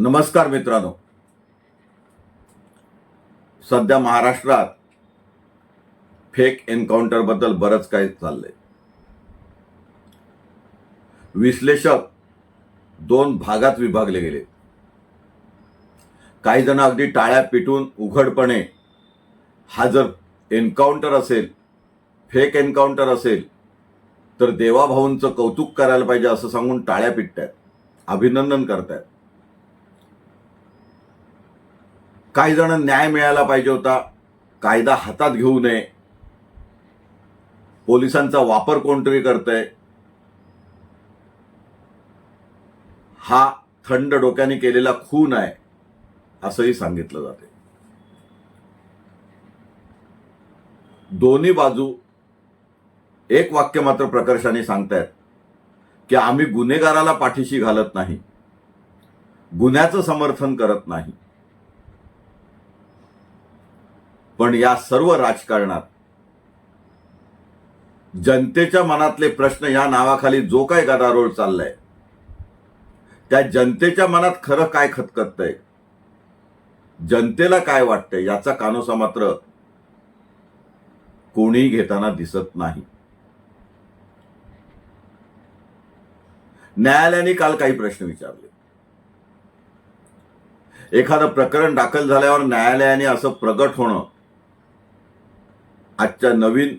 नमस्कार मित्रांनो. सध्या महाराष्ट्रात फेक एन्काउंटरबद्दल बरंच काही चाललंय. विश्लेषक दोन भागात विभागले गेले. काही जण अगदी टाळ्या पिटून उघडपणे हा जर एन्काउंटर असेल फेक एन्काउंटर असेल तर देवाभाऊंचं कौतुक करायला पाहिजे असं सांगून टाळ्या पिटतायत. अभिनंदन करतायत. काही जण न्याय मिळायला पाहिजे होता. कायदा हातात घेऊ नये. पोलिसांचा वापर कोणतरी करतंय. हा थंड डोक्याने केलेला खून आहे असंही सांगितलं जाते. दोन्ही बाजू एक वाक्य मात्र प्रकर्षाने सांगतायत की आम्ही गुन्हेगाराला पाठीशी घालत नाही. गुन्ह्याचं समर्थन करत नाही. पण या सर्व राजकारणात जनतेच्या मनातले प्रश्न या नावाखाली जो काय गदारोळ चाललाय त्या जनतेच्या मनात खरं काय खतखततंय जनतेला काय वाटतंय याचा कानोसा मात्र कोणीही घेताना दिसत नाही. न्यायालयाने काल काही प्रश्न विचारले. एखादं प्रकरण दाखल झाल्यावर न्यायालयाने असं प्रगट होणं आजच्या नवीन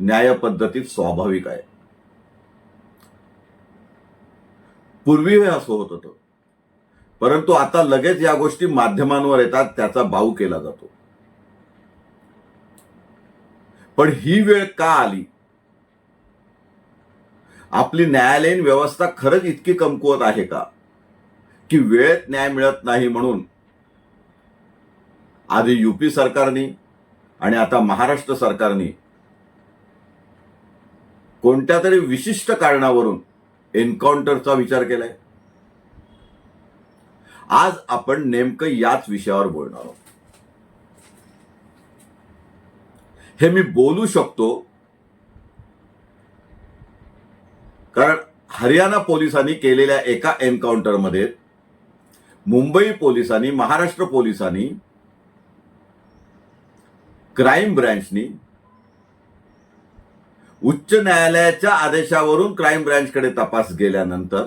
न्याय पद्धतीत स्वाभाविक आहे. पूर्वी हे असं होत होतं. परंतु आता लगेच या गोष्टी माध्यमांवर येतात त्याचा भाऊ केला जातो. पण ही वेळ का आली? आपली न्यायालयीन व्यवस्था खरंच इतकी कमकुवत आहे का? की वेळेत न्याय मिळत नाही म्हणून आधी यूपी सरकारने आणि आता महाराष्ट्र सरकारने कोणत्या तरी विशिष्ट कारणावरून एन्काउंटरचा विचार केलाय? आज आपण नेमकं याच विषयावर बोलणार आहोत. हे मी बोलू शकतो कारण हरियाणा पोलिसांनी केलेल्या एका एन्काउंटरमध्ये मुंबई पोलिसांनी महाराष्ट्र पोलिसांनी क्राईम ब्रँचनी उच्च न्यायालयाच्या आदेशावरून क्राईम ब्रँचकडे तपास गेल्यानंतर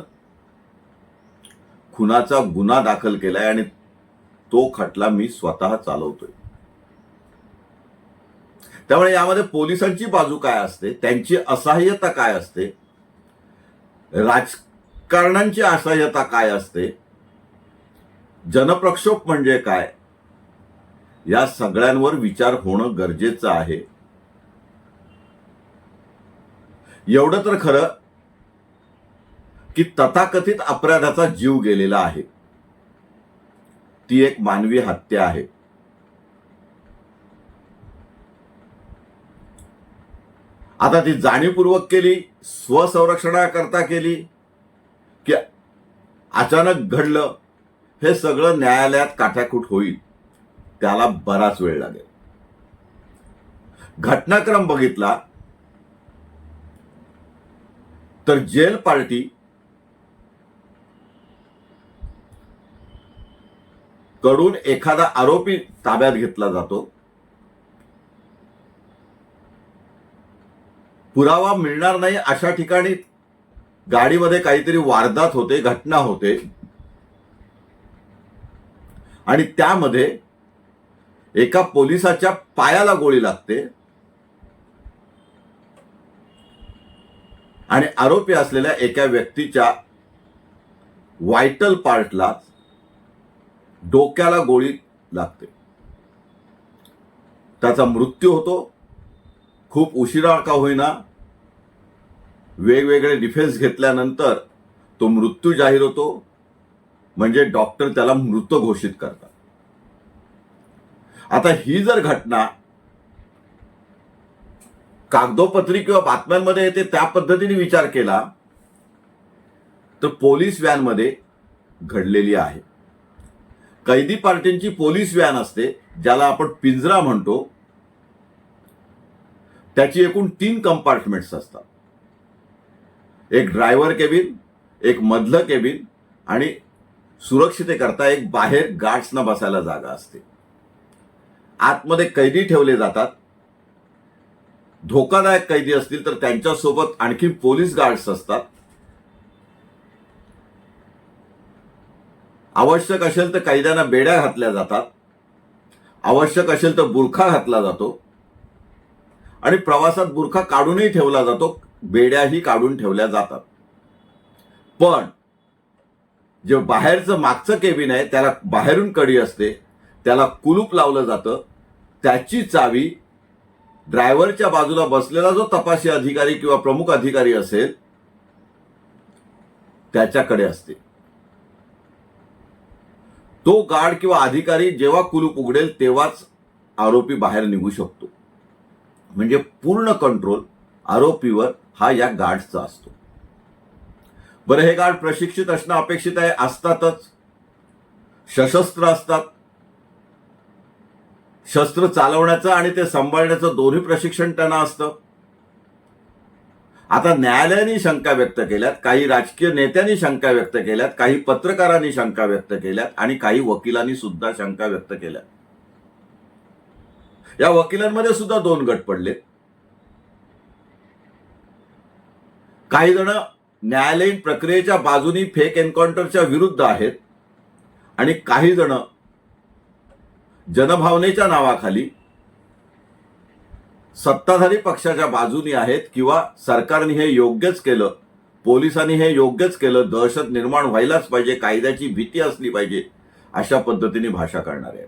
खुनाचा गुन्हा दाखल केलाय आणि तो खटला मी स्वतः चालवतोय. त्यामुळे यामध्ये पोलिसांची बाजू काय असते? त्यांची असहाय्यता काय असते? राजकारणांची असहाय्यता काय असते? जनप्रक्षोभ म्हणजे काय? या सगळ्यांवर विचार होणं गरजेचं आहे. एवढं तर खरं की तथाकथित अपराधाचा जीव गेलेला आहे. ती एक मानवी हत्या आहे. आता ती जाणीवपूर्वक केली स्वसंरक्षणाकरता केली की अचानक घडलं हे सगळं न्यायालयात काठ्याकूट होईल. त्याला बराच वेळ लागेल. घटनाक्रम बघितला तर जेल पार्टी कडून एखादा आरोपी ताब्यात घेतला जातो. पुरावा मिळणार नाही अशा ठिकाणी गाडीमध्ये काहीतरी वारदात होते घटना होते. आणि त्यामध्ये एका पोलिसाच्या पायाला गोळी लागते. आणि आरोपी असलेल्या एका व्यक्तीच्या व्हायटल पार्टला डोक्याला गोळी लागते. त्याचा मृत्यू होतो. खूप उशिरा का होईना वेगवेगळे डिफेन्स घेतल्यानंतर तो मृत्यू जाहीर होतो. म्हणजे डॉक्टर त्याला मृत घोषित करतात. आता ही जर घटना कागदोपत्री किंवा बातम्यांमध्ये येते त्या पद्धतीने विचार केला तर पोलीस व्हॅनमध्ये घडलेली आहे. कैदी पार्टींची पोलीस व्हॅन असते ज्याला आपण पिंजरा म्हणतो. त्याची एकूण तीन कंपार्टमेंट्स असतात. एक ड्रायव्हर केबिन एक मधलं केबिन आणि सुरक्षितेकरता एक बाहेर गार्ड्सना बसायला जागा असते. आतमध्ये कैदी ठेवले जातात. धोकादायक कैदी असतील तर त्यांच्यासोबत आणखी पोलीस गार्ड्स असतात. आवश्यक असेल तर कैद्यांना बेड्या घातल्या जातात. आवश्यक असेल तर बुरखा घातला जातो. आणि प्रवासात बुरखा काढूनही ठेवला जातो. बेड्याही काढून ठेवल्या जातात. पण जे बाहेरचं मागचं केबिन आहे त्याला बाहेरून कडी असते. त्याला कुलूप लावलं जातं. त्याची चावी ड्रायव्हरच्या बाजूला बसलेला जो तपासी अधिकारी किंवा प्रमुख अधिकारी असेल त्याच्याकडे असते. तो गार्ड किंवा अधिकारी जेव्हा कुलूप उघडेल तेव्हाच आरोपी बाहेर निघू शकतो. म्हणजे पूर्ण कंट्रोल आरोपीवर हा या गार्डचा असतो. बरं हे गार्ड प्रशिक्षित असणं अपेक्षित आहे? असतातच. सशस्त्र असतात. शस्त्र चालवण्याचं आणि ते सांभाळण्याचं दोन्ही प्रशिक्षण त्यांना असतं. आता न्यायालयाने शंका व्यक्त केल्यात काही राजकीय नेत्यांनी शंका व्यक्त केल्यात काही पत्रकारांनी शंका व्यक्त केल्यात आणि काही वकिलांनी सुद्धा शंका व्यक्त केल्या या वकिलांमध्ये सुद्धा दोन गट पडले. काही जण न्यायालयीन प्रक्रियेच्या बाजूनी फेक एन्काउंटरच्या विरुद्ध आहेत आणि काही जण जनभावनेच्या नावाखाली सत्ताधारी पक्षाच्या बाजूनी आहेत किंवा सरकारने हे योग्यच केलं पोलिसांनी हे योग्यच केलं दहशत निर्माण व्हायलाच पाहिजे कायद्याची भीती असली पाहिजे अशा पद्धतीने भाषा करणारे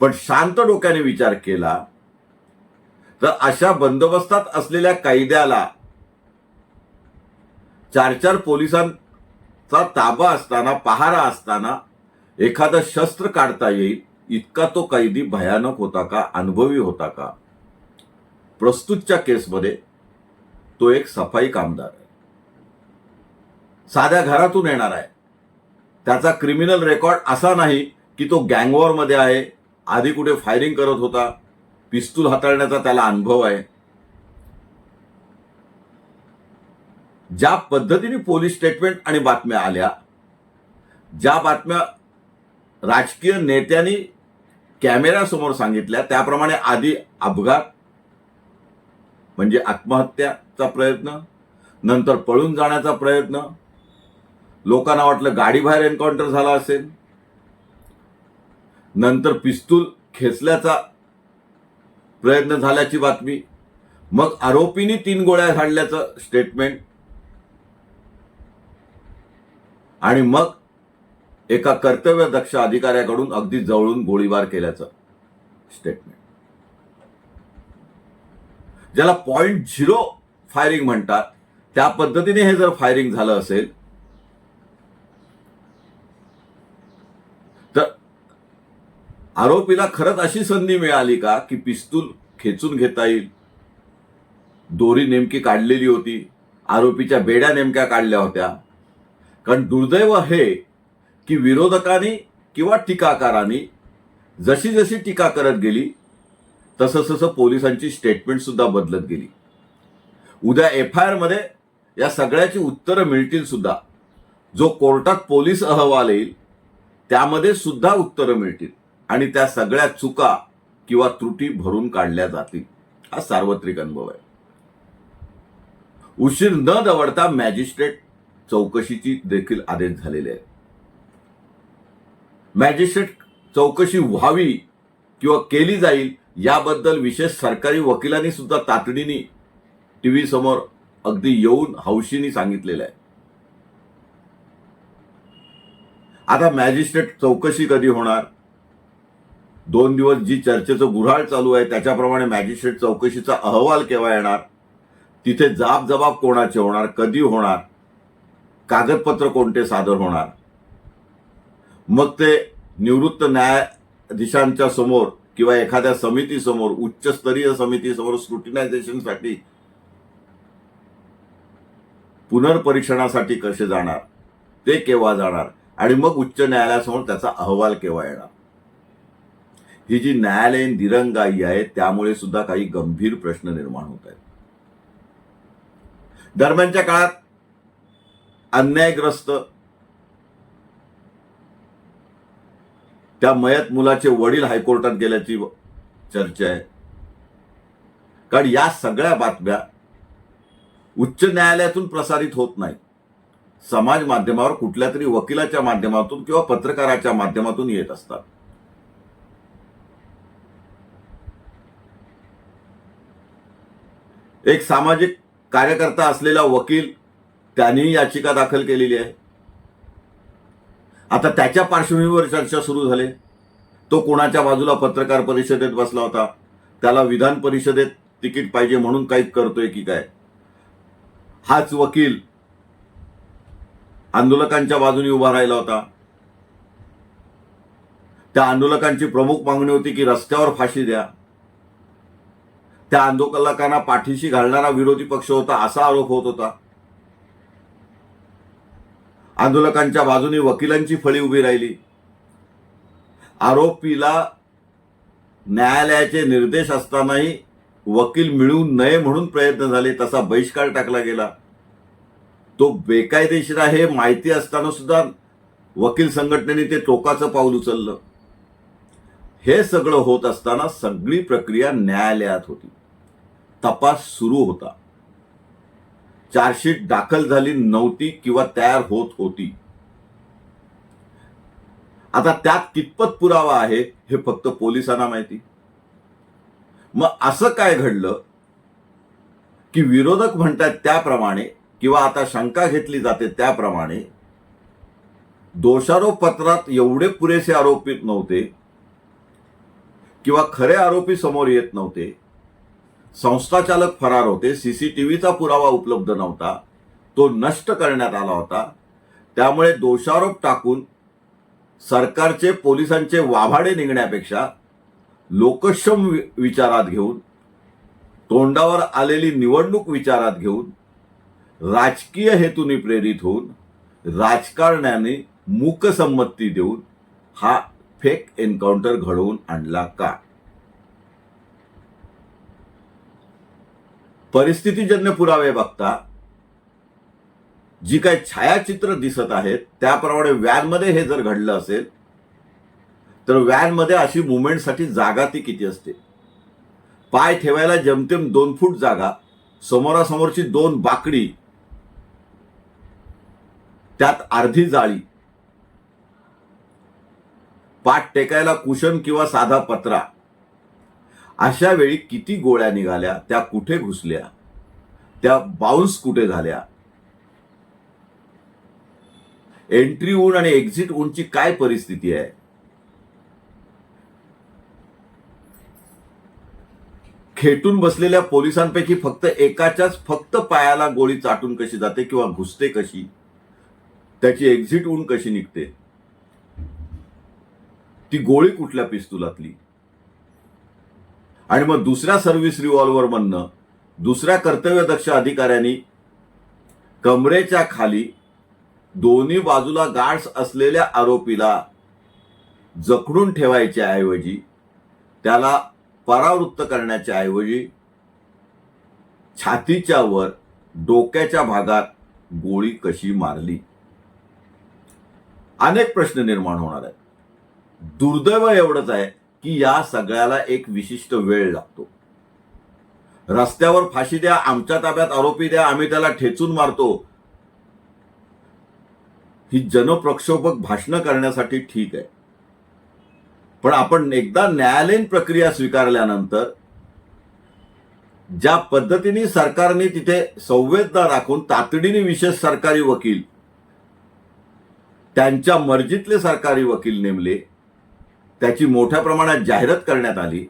पण शांत डोक्याने विचार केला तर अशा बंदोबस्तात असलेल्या कायद्याला चार चार पोलिसांचा ताबा असताना पहारा असताना एखादं शस्त्र काढता येईल इतका तो कैदी भयानक होता का अनुभवी होता का? प्रस्तुतच्या केसमध्ये तो एक सफाई कामदार आहे. साध्या घरातून येणार आहे. त्याचा क्रिमिनल रेकॉर्ड असा नाही की तो गँगवॉरमध्ये आहे आधी कुठे फायरिंग करत होता पिस्तूल हाताळण्याचा त्याला अनुभव आहे. ज्या पद्धतीने पोलीस स्टेटमेंट आणि बातम्या आल्या ज्या बातम्या राजकीय नेत्यांनी कॅमेऱ्यासमोर सांगितल्या. त्याप्रमाणे आधी अपघात म्हणजे आत्महत्याचा प्रयत्न नंतर पळून जाण्याचा प्रयत्न. लोकांना वाटलं गाडी बाहेर एन्काउंटर झाला असेल. नंतर पिस्तूल खेचल्याचा प्रयत्न झाल्याची बातमी. मग आरोपींनी तीन गोळ्या झाडल्याचं स्टेटमेंट आणि मग एका कर्तव्यदक्ष अधिकाऱ्याकडून अगदी जवळून गोळीबार केल्याचं स्टेटमेंट ज्याला पॉइंट झिरो फायरिंग म्हणतात त्या पद्धतीने हे जर फायरिंग झालं असेल तर आरोपीला खरंच अशी संधी मिळाली का की पिस्तूल खेचून घेता येईल? दोरी नेमकी काढलेली होती आरोपीच्या बेड्या नेमक्या काढल्या होत्या. कारण दुर्दैव हे की विरोधकांनी किंवा टीकाकारांनी जशी जशी टीका करत गेली तसं तसं पोलिसांची स्टेटमेंट सुद्धा बदलत गेली. उद्या एफ आय आरमध्ये या सगळ्याची उत्तरं मिळतील सुद्धा. जो कोर्टात पोलीस अहवाल येईल त्यामध्ये सुद्धा उत्तरं मिळतील. आणि त्या सगळ्या चुका किंवा त्रुटी भरून काढल्या जातील. हा सार्वत्रिक अनुभव आहे. उशीर न दवडता मॅजिस्ट्रेट चौकशीची देखील आदेश झालेले आहेत. मॅजिस्ट्रेट चौकशी व्हावी किंवा केली जाईल याबद्दल विशेष सरकारी वकिलांनी सुद्धा तातडीने टीव्ही समोर अगदी येऊन हौशीने सांगितलेलं आहे. आता मॅजिस्ट्रेट चौकशी कधी होणार? दोन दिवस जी चर्चेचं गुऱ्हाळ चालू आहे त्याच्याप्रमाणे मॅजिस्ट्रेट चौकशीचा अहवाल केव्हा येणार? तिथे जाब जबाब कोणाचे होणार? कधी होणार? कागदपत्र कोणते सादर होणार? मग ते निवृत्त न्यायाधीशांच्या समोर किंवा एखाद्या समितीसमोर उच्चस्तरीय समितीसमोर स्क्रुटिनायझेशनसाठी पुनर्परीक्षणासाठी कसे जाणार? ते केव्हा जाणार? आणि मग उच्च न्यायालयासमोर त्याचा अहवाल केव्हा येणार? ही जी न्यायालयीन दिरंगाई आहे त्यामुळे सुद्धा काही गंभीर प्रश्न निर्माण होत आहेत. दरम्यानच्या काळात अन्यायग्रस्त त्या मयत मुलाचे वडील हायकोर्टात गेल्याची चर्चा आहे. कारण या सगळ्या बातम्या उच्च न्यायालयातून प्रसारित होत नाही समाज माध्यमावर कुठल्या तरी वकिलाच्या माध्यमातून किंवा पत्रकाराच्या माध्यमातून येत असतात. एक सामाजिक कार्यकर्ता असलेला वकील त्यांनीही याचिका दाखल केलेली आहे. आता त्याच्या पार्श्वभूमीवर चर्चा सुरू झाली. तो कोणाच्या बाजूला पत्रकार परिषदेत बसला होता? त्याला विधान परिषदेत तिकीट पाहिजे म्हणून काही करतोय की काय? हाच वकील आंदोलकांच्या बाजूने उभा राहिला होता. त्या आंदोलकांची प्रमुख मागणी होती की रस्त्यावर फाशी द्या. त्या आंदोलकांना पाठीशी घालणारा विरोधी पक्ष होता असा आरोप होत होता. आंदोलकांच्या बाजूने वकिलांची फळी उभी राहिली. आरोपीला न्यायालयाचे निर्देश असतानाही वकील मिळू नये म्हणून प्रयत्न झाले तसा बहिष्कार टाकला गेला. तो बेकायदेशीर आहे माहिती असताना सुद्धा वकील संघटनेने ते टोकाचं पाऊल उचललं. हे सगळं होत असताना सगळी प्रक्रिया न्यायालयात होती. तपास सुरू होता. चार्जशीट दाखल झाली नव्हती किंवा तयार होत होती. आता त्यात कितपत पुरावा आहे हे फक्त पोलिसांना माहिती. मग असं काय घडलं की विरोधक म्हणतात त्याप्रमाणे किंवा आता शंका घेतली जाते त्याप्रमाणे दोषारोप पत्रात एवढे पुरेसे आरोपित नव्हते किंवा खरे आरोपी समोर येत नव्हते संस्थाचालक फरार होते. सीसीटीव्हीचा पुरावा उपलब्ध नव्हता. तो नष्ट करण्यात आला होता. त्यामुळे दोषारोप टाकून सरकारचे पोलिसांचे वाभाडे निघण्यापेक्षा लोकक्षम वि- विचारात घेऊन तोंडावर आलेली निवडणूक विचारात घेऊन राजकीय हेतूने प्रेरित होऊन राजकारण्याने मूकसंमती देऊन हा फेक एन्काउंटर घडवून आणला का? परिस्थितीजन्य पुरावे बघता जी काही छायाचित्र दिसत आहेत त्याप्रमाणे व्हॅनमध्ये हे जर घडलं असेल तर व्हॅनमध्ये अशी मुवमेंटसाठी जागा ती किती असते? पाय ठेवायला जमतेम दोन फूट जागा समोरासमोरची दोन बाकडी त्यात अर्धी जाळी पाठ टेकायला कुशन किंवा साधा पत्रा अशा वेळी किती गोळ्या निघाल्या त्या कुठे घुसल्या त्या बाउन्स कुठे झाल्या? एंट्री ऊन आणि एक्झिट ऊनची काय परिस्थिती आहे? खेटून बसलेल्या पोलिसांपैकी फक्त एकाच्याच फक्त पायाला गोळी चाटून कशी जाते किंवा घुसते कशी? त्याची एक्झिट ऊन कशी निघते? ती गोळी कुठल्या पिस्तुलातली? आणि मग दुसऱ्या सर्व्हिस रिव्हॉल्वर म्हणणं दुसऱ्या कर्तव्यदक्ष अधिकाऱ्यांनी कमरेच्या खाली दोन्ही बाजूला गार्ड्स असलेल्या आरोपीला जखडून ठेवायच्या ऐवजी त्याला परावृत्त करण्याच्या ऐवजी छातीच्या वर डोक्याच्या भागात गोळी कशी मारली? अनेक प्रश्न निर्माण होणार आहेत. दुर्दैव एवढंच आहे की या सगळ्याला एक विशिष्ट वेळ लागतो. रस्त्यावर फाशी द्या आमच्या ताब्यात आरोपी द्या आम्ही त्याला ठेचून मारतो. ही जनप्रक्षोभक भाषणं करण्यासाठी ठीक आहे. पण आपण एकदा न्यायालयीन प्रक्रिया स्वीकारल्यानंतर ज्या पद्धतीने सरकारने तिथे संवेदना राखून तातडीने विशेष सरकारी वकील त्यांच्या मर्जीतले सरकारी वकील नेमले त्याची मोठ्या प्रमाणात जाहिरात करण्यात आली.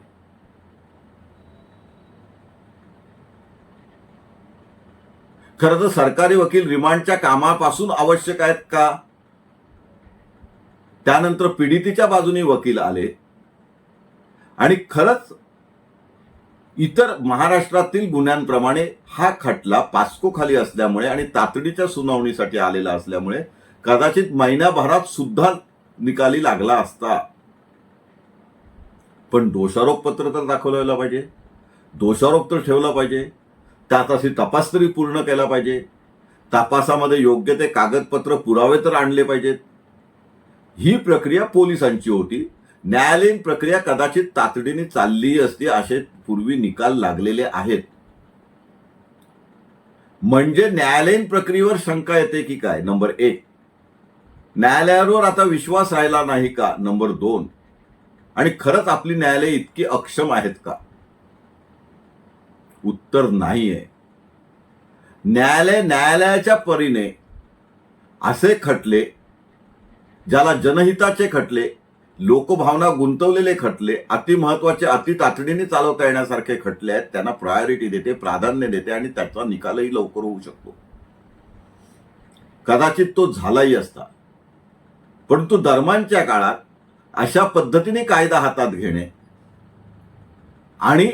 खरं तर सरकारी वकील रिमांडच्या कामापासून आवश्यक आहेत का? त्यानंतर पीडितीच्या बाजूने वकील आले. आणि खरंच इतर महाराष्ट्रातील गुन्ह्यांप्रमाणे हा खटला पास्को खाली असल्यामुळे आणि तातडीच्या सुनावणीसाठी आलेला असल्यामुळे कदाचित महिन्याभरात सुद्धा निकाली लागला असता. पण दोषारोप पत्र तर दाखवलं पाहिजे. दोषारोप तर ठेवला पाहिजे. त्यात अशी तपास तरी पूर्ण केला पाहिजे. तपासामध्ये योग्य ते कागदपत्र पुरावे तर आणले पाहिजेत. ही प्रक्रिया पोलिसांची होती. न्यायालयीन प्रक्रिया कदाचित तातडीने चालली असती असे पूर्वी निकाल लागलेले आहेत. म्हणजे न्यायालयीन प्रक्रियेवर शंका येते की काय? नंबर एक. न्यायालयावर आता विश्वास राहिला नाही का? नंबर दोन. आणि खरंच आपली न्यायालय इतकी अक्षम आहेत का? उत्तर नाहीये. न्यायालय न्यायालयाच्या परीने असे खटले ज्याला जनहिताचे खटले लोकभावना गुंतवलेले खटले अति महत्त्वाचे अति तातडीने चालवता येण्यासारखे खटले आहेत त्यांना प्रायोरिटी देते प्राधान्य देते आणि त्याचा निकालही लवकर होऊ शकतो. कदाचित तो झालाही असता. परंतु दरम्यानच्या काळात अशा पद्धतीने कायदा हातात घेणे. आणि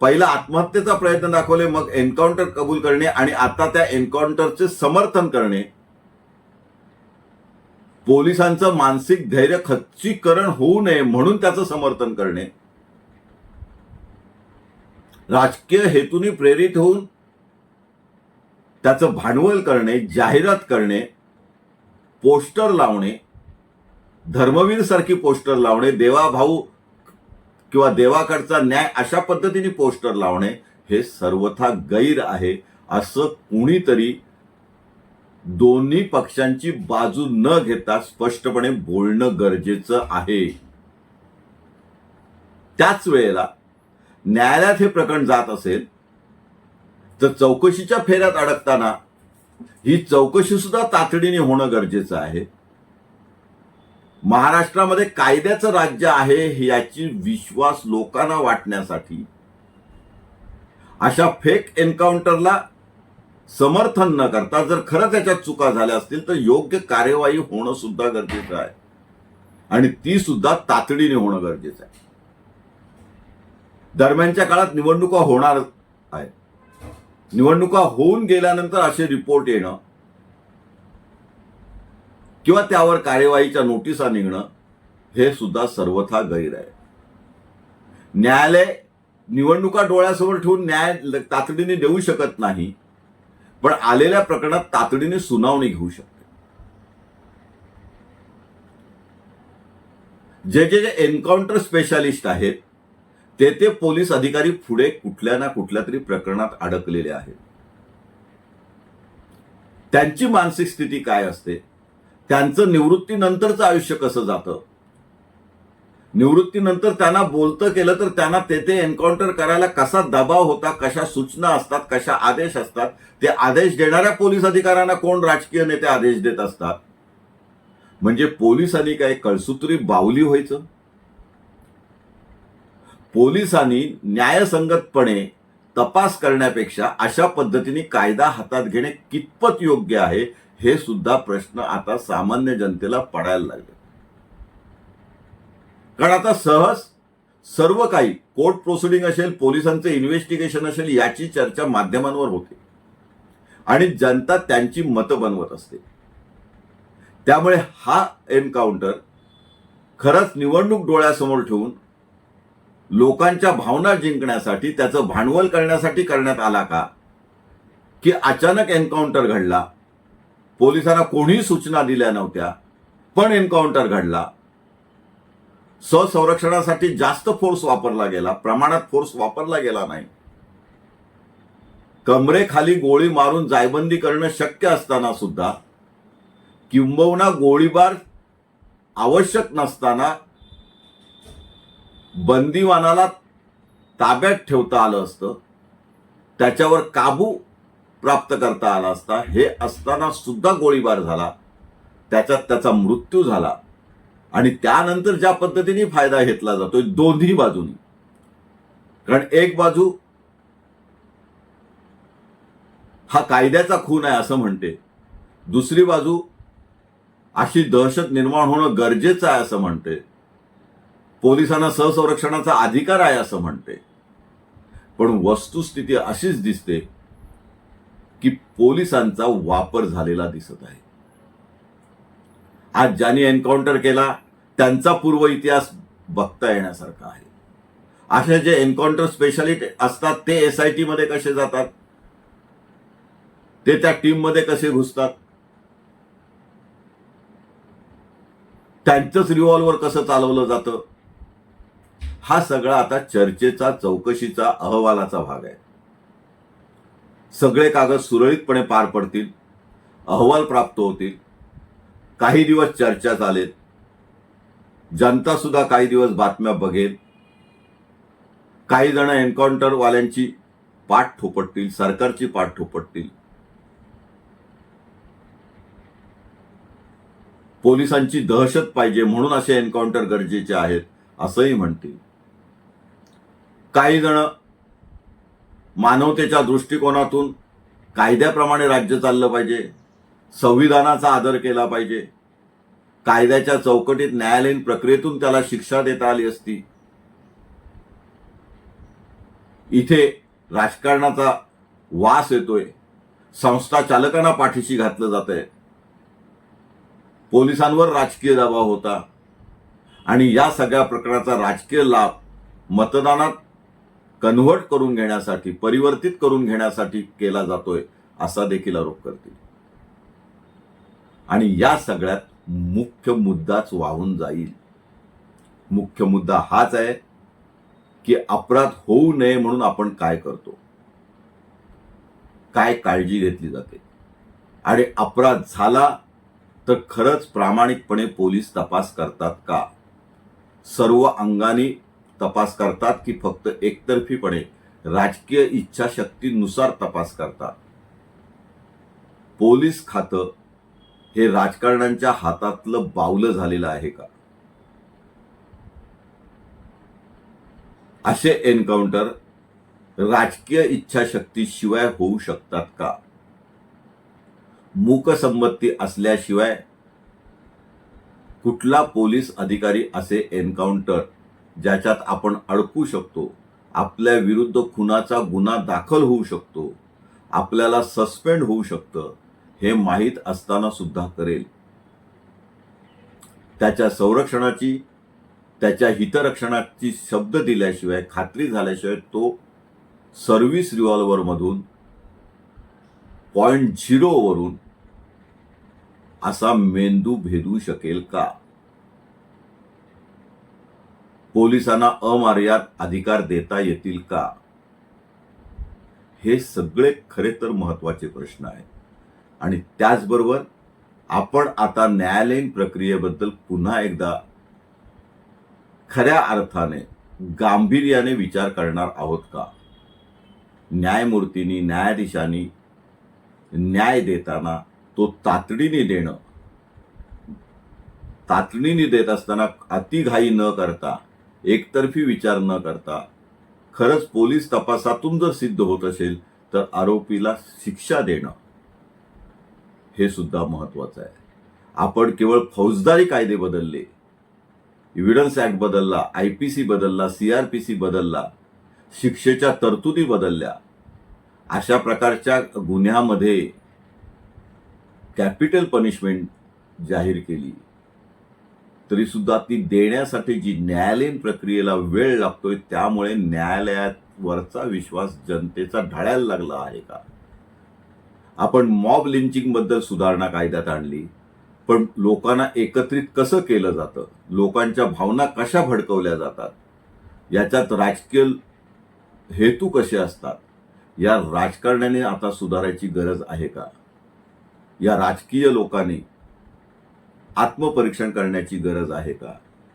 पहिला आत्महत्येचा प्रयत्न दाखवले मग एन्काउंटर कबूल करणे आणि आता त्या एन्काउंटरचे समर्थन करणे. पोलिसांचं मानसिक धैर्य खच्चीकरण होऊ नये म्हणून त्याचं समर्थन करणे. राजकीय हेतूने प्रेरित होऊन त्याचं भांडवल करणे जाहिरात करणे पोस्टर लावणे धर्मवीर सारखी पोस्टर लावणे देवाभाऊ किंवा देवाकडचा न्याय अशा पद्धतीने पोस्टर लावणे हे सर्वथा गैर आहे. असं कुणीतरी दोन्ही पक्षांची बाजू न घेता स्पष्टपणे बोलणं गरजेचं आहे. त्याच वेळेला न्यायालयात हे प्रकरण जात असेल तर चौकशीच्या फेऱ्यात अडकताना ही चौकशी सुद्धा तातडीने होणं गरजेचं आहे. महाराष्ट्रामध्ये कायद्याचं राज्य आहे याची विश्वास लोकांना वाटण्यासाठी. अशा फेक एन्काउंटरला समर्थन न करता जर खरंच त्याच्यात चुका झाल्या असतील तर योग्य कार्यवाही होणं सुद्धा गरजेचं आहे. आणि ती सुद्धा तातडीने होणं गरजेचं आहे. दरम्यानच्या काळात निवडणुका होणार आहे निवडणुका होऊन गेल्यानंतर असे रिपोर्ट येणं किंवा त्यावर कार्यवाहीच्या नोटिसा निघणं हे सुद्धा सर्वथा गैर आहे. न्यायालय निवडणुका डोळ्यासमोर ठेवून न्याय तातडीने देऊ शकत नाही पण आलेल्या प्रकरणात तातडीने सुनावणी घेऊ शकते. जे जे जे एन्काउंटर स्पेशालिस्ट आहेत ते ते पोलीस अधिकारी पुढे कुठल्या ना कुठल्या तरी प्रकरणात अडकलेले आहेत. त्यांची मानसिक स्थिती काय असते? त्यांचं निवृत्तीनंतरचं आयुष्य कसं जातं? निवृत्तीनंतर त्यांना बोलतं केलं तर त्यांना तेथे एन्काउंटर करायला कसा दबाव होता कशा सूचना असतात कशा आदेश असतात ते आदेश देणाऱ्या पोलीस अधिकाऱ्यांना कोण राजकीय नेते आदेश देत असतात? म्हणजे पोलिसांनी काय कळसूत्री बावली व्हायचं? पोलिसांनी न्यायसंगतपणे तपास करण्यापेक्षा अशा पद्धतीने कायदा हातात घेणे कितपत योग्य आहे हे सुद्धा प्रश्न आता सामान्य जनतेला पडायला लागले. कारण आता सहज सर्व काही कोर्ट प्रोसिडिंग असेल पोलिसांचं इन्व्हेस्टिगेशन असेल याची चर्चा माध्यमांवर होते. आणि जनता त्यांची मतं बनवत असते. त्यामुळे हा एन्काउंटर खरंच निवडणूक डोळ्यासमोर ठेवून लोकांच्या भावना जिंकण्यासाठी त्याचं भांडवल करण्यासाठी करण्यात आला का? की अचानक एन्काउंटर घडला? पोलिसांना कोणीही सूचना दिल्या नव्हत्या पण एन्काउंटर घडला. स्वसंरक्षणासाठी जास्त फोर्स वापरला गेला प्रमाणात फोर्स वापरला गेला नाही. कमरेखाली गोळी मारून जायबंदी करणं शक्य असताना सुद्धा किंबहुना गोळीबार आवश्यक नसताना बंदीवानाला ताब्यात ठेवता आलं असतं. त्याच्यावर काबू प्राप्त करता आला असता हे असताना सुद्धा गोळीबार झाला. त्याच्यात त्याचा मृत्यू झाला. आणि त्यानंतर ज्या पद्धतीने फायदा घेतला जातोय दोन्ही बाजूनी. कारण एक बाजू हा कायद्याचा खून आहे असं म्हणते. दुसरी बाजू अशी दहशत निर्माण होणं गरजेचं आहे असं म्हणते. पोलिसांना सहसंरक्षणाचा अधिकार आहे असं म्हणते. पण वस्तुस्थिती अशीच दिसते की पोलिसांचा वापर झालेला दिसत आहे. आज ज्यांनी एन्काउंटर केला त्यांचा पूर्व इतिहास बघता येण्यासारखा आहे. असे जे एन्काउंटर स्पेशालिस्ट असतात ते एस आय टी मध्ये कसे जातात? ते त्या टीममध्ये कसे घुसतात? त्यांचंच रिव्हॉल्वर कसं चालवलं जातं? हा सगळा आता चर्चेचा चौकशीचा अहवालाचा भाग आहे. सगळे कागद सुरळीतपणे पार पडतील अहवाल प्राप्त होतील काही दिवस चर्चा चालेल जनता सुद्धा काही दिवस बातम्या बघेल. काही जण एन्काउंटरवाल्यांची पाठ ठोपटतील सरकारची पाठ ठोपटतील पोलिसांची दहशत पाहिजे म्हणून असे एन्काउंटर गरजेचे आहेत असंही म्हणतील. काही जण मानवतेच्या दृष्टिकोनातून कायद्याप्रमाणे राज्य चाललं पाहिजे संविधानाचा आदर केला पाहिजे कायद्याच्या चौकटीत न्यायालयीन प्रक्रियेतून त्याला शिक्षा देता आली असती. इथे राजकारणाचा वास येतोय. संस्था चालकांना पाठीशी घातलं जात आहे पोलिसांवर राजकीय दबाव होता. आणि या सगळ्या प्रकारचा राजकीय लाभ मतदानात कन्व्हर्ट करून घेण्यासाठी परिवर्तित करून घेण्यासाठी केला जातोय असा देखील आरोप करतील. आणि या सगळ्यात मुख्य मुद्दाच वाहून जाईल. मुख्य मुद्दा हाच आहे की अपराध होऊ नये म्हणून आपण काय करतो? काय काळजी घेतली जाते? आणि अपराध झाला तर खरंच प्रामाणिकपणे पोलीस तपास करतात का? सर्व अंगाने तपास करतात की फक्त एकतर्फीपणे राजकीय इच्छाशक्तीनुसार तपास करतात. पोलीस खातं हे राजकारण्यांच्या हातातलं बावलं झालेलं आहे का? असे एन्काउंटर राजकीय इच्छाशक्तीशिवाय होऊ शकतात का? मूकसंमती असल्याशिवाय कुठला पोलीस अधिकारी असे एन्काउंटर ज्याच्यात आपण अडकू शकतो आपल्या विरुद्ध खुनाचा गुन्हा दाखल होऊ शकतो आपल्याला सस्पेंड होऊ शकतं हे माहीत असताना सुद्धा करेल. त्याच्या संरक्षणाची त्याच्या हितरक्षणाची शब्द दिल्याशिवाय खात्री झाल्याशिवाय तो सर्व्हिस रिव्हॉल्व्हरमधून पॉईंट झिरोवरून असा मेंदू भेदू शकेल का? पोलिसांना अमर्याद अधिकार देता येतील का? हे सगळे खरे तर महत्त्वाचे प्रश्न आहेत. आणि त्याचबरोबर आपण आता न्यायालयीन प्रक्रियेबद्दल पुन्हा एकदा खऱ्या अर्थाने गांभीर्याने विचार करणार आहोत का? न्यायमूर्तींनी न्यायाधीशांनी न्याय देताना तो तातडीने देणं तातडीने देत असताना अतिघाई न करता एकतर्फी विचार न करता. खरंच पोलीस तपासातून जर सिद्ध होत असेल तर आरोपीला शिक्षा देणं हे सुद्धा महत्वाचं आहे. आपण केवळ फौजदारी कायदे बदलले इव्हिडन्स ऍक्ट बदलला आयपीसी बदलला सी आर पी सी बदलला शिक्षेच्या तरतुदी बदलल्या अशा प्रकारच्या गुन्ह्यामध्ये कॅपिटल पनिशमेंट जाहीर केली. तरी सुद्धा ती देण्यासाठी जी न्यायालयीन प्रक्रियेला वेळ लागतोय त्यामुळे न्यायालयावरचा विश्वास जनतेचा ढाळायला लागला आहे का? आपण मॉब लिंचिंगबद्दल सुधारणा कायद्यात आणली पण लोकांना एकत्रित कसं केलं जातं? लोकांच्या भावना कशा भडकवल्या जातात? याच्यात राजकीय हेतू कसे असतात? या राजकारण्याने आता सुधारायची गरज आहे का? या राजकीय लोकांनी आत्मपरीक्षण करण्याची गरज आहे का?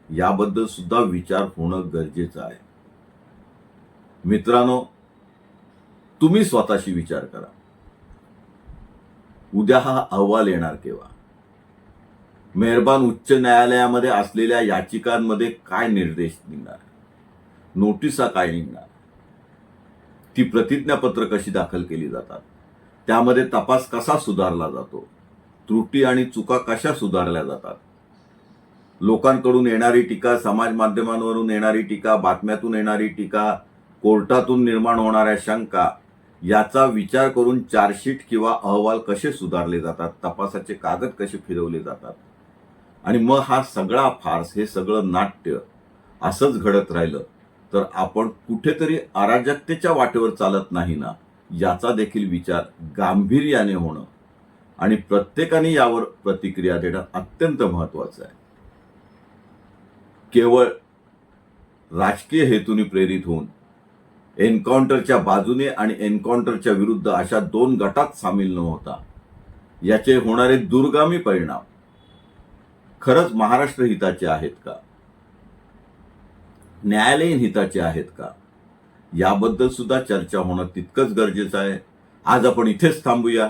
याबद्दल सुद्धा विचार होणं गरजेचं आहे. मित्रांनो तुम्ही स्वतःशी विचार करा. उद्या हा अहवाल येणार केव्हा? मेहरबान उच्च न्यायालयामध्ये असलेल्या याचिकांमध्ये काय निर्देश निघणार? नोटिसा काय निघणार? ती प्रतिज्ञापत्र कशी दाखल केली जातात? त्यामध्ये तपास कसा सुधारला जातो? त्रुटी आणि चुका कशा सुधारल्या जातात? लोकांकडून येणारी टीका समाज माध्यमांवरून येणारी टीका बातम्यातून येणारी टीका कोर्टातून निर्माण होणाऱ्या शंका याचा विचार करून चार्जशीट किंवा अहवाल कसे सुधारले जातात? तपासाचे कागद कसे फिरवले जातात? आणि मग हा सगळा फार्स हे सगळं नाट्य असंच घडत राहिलं तर आपण कुठेतरी अराजकतेच्या वाटेवर चालत नाही ना? याचा देखील विचार गांभीर्याने होणं आणि प्रत्येकाने यावर प्रतिक्रिया देणं अत्यंत महत्वाचं आहे. केवळ राजकीय हेतूने प्रेरित होऊन एन्काउंटरच्या बाजूने आणि एन्काउंटरच्या विरुद्ध अशा दोन गटात सामील न होता याचे होणारे दुर्गामी परिणाम खरंच महाराष्ट्र हिताचे आहेत का? न्यायालयीन हिताचे आहेत का? याबद्दल सुद्धा चर्चा होणं तितकंच गरजेचं आहे. आज आपण इथेच थांबूया.